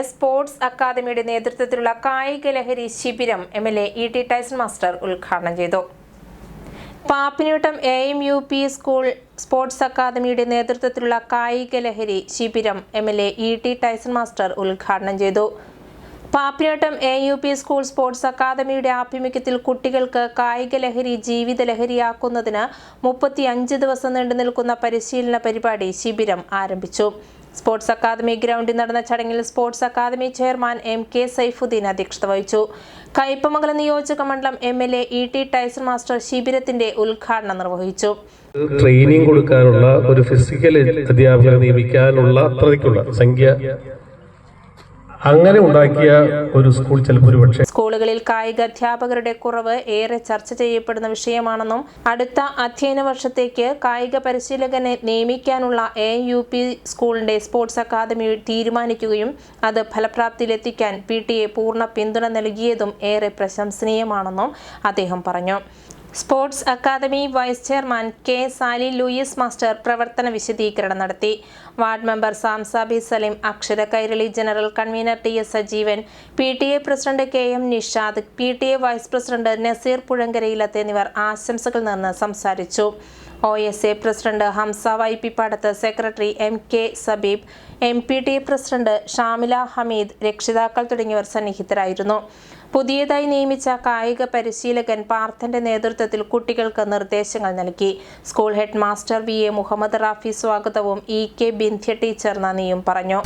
S sports അക്കാദമിയുടെ നേതൃത്വത്തിലുള്ള കായിക ലഹരി ശിബിരം M L A E T Tyson master ഉദ്ഘാടനം ചെയ്തു. Pappinoottam A M U P school sports അക്കാദമിയുടെ നേതൃത്വത്തിലുള്ള കായിക ലഹരി ശിബിരം M L A E T Tyson master ഉദ്ഘാടനം ചെയ്തു. Pappinottam A U P school sports അക്കാദമിയുടെ ആഭിമുഖ്യത്തിൽ കുട്ടികൾക്ക് കായിക ലഹരി ജീവിത ലഹരിയാക്കുന്നതിന് മുപ്പത്തി അഞ്ച് ദിവസം നീണ്ടു നിൽക്കുന്ന പരിശീലന പരിപാടി ശിബിരം ആരംഭിച്ചു. സ്പോർട്സ് അക്കാദമി ഗ്രൗണ്ടിൽ നടന്ന ചടങ്ങിൽ sports academy chairman M K Saifuddin അധ്യക്ഷത വഹിച്ചു. കയ്പമംഗലം നിയോജക മണ്ഡലം M L A E T Tyson master ശിബിരത്തിന്റെ ഉദ്ഘാടനം നിർവഹിച്ചു. ട്രെയിനിങ് കൊടുക്കാനുള്ള ഒരു ഫിസിക്കൽ അധ്യാപകരെ നിയമിക്കാനുള്ള അത്രയ്ക്കുള്ള സംഖ്യ അങ്ങനെ ഉണ്ടാക്കിയ ഒരു സ്കൂൾ ചിലപ്പോൾ ഒരുപക്ഷെ സ്കൂളുകളിൽ കായിക അധ്യാപകരുടെ കുറവ് ഏറെ ചർച്ച ചെയ്യപ്പെടുന്ന വിഷയമാണെന്നും അടുത്ത അധ്യയന വർഷത്തേക്ക് കായിക പരിശീലകനെ നിയമിക്കാനുള്ള എ യു പി സ്കൂളിന്റെ സ്പോർട്സ് അക്കാദമി തീരുമാനിക്കുകയും അത് ഫലപ്രാപ്തിയിലെത്തിക്കാൻ പി ടി എ പൂർണ പിന്തുണ നൽകിയതും ഏറെ പ്രശംസനീയമാണെന്നും അദ്ദേഹം പറഞ്ഞു. Sports academy vice chairman K Sali Louis master പ്രവർത്തന വിശദീകരണം നടത്തി. Ward member Samsabi Saleem Akshara Kairali general convener T S Sajeevan P T A president K M Nishad P T A vice president Naseer Puzhankarayilath എന്നിവർ ആശംസകൾ നേർന്ന് സംസാരിച്ചു. O S A president Hamsa Y P Padath secretary M K Sabeeb M P T president Shamila Hameed രക്ഷിതാക്കൾ തുടങ്ങിയവർ സന്നിഹിതരായിരുന്നു. പുതിയതായി നിയമിച്ച കായിക പരിശീലകൻ പാർത്ഥന്റെ നേതൃത്വത്തിൽ കുട്ടികൾക്ക് നിർദ്ദേശങ്ങൾ നൽകി. School head master V A Muhammad Rafi സ്വാഗതവും ഇ കെ ബിന്ധ്യ ടീച്ചർ നന്ദിയും പറഞ്ഞു.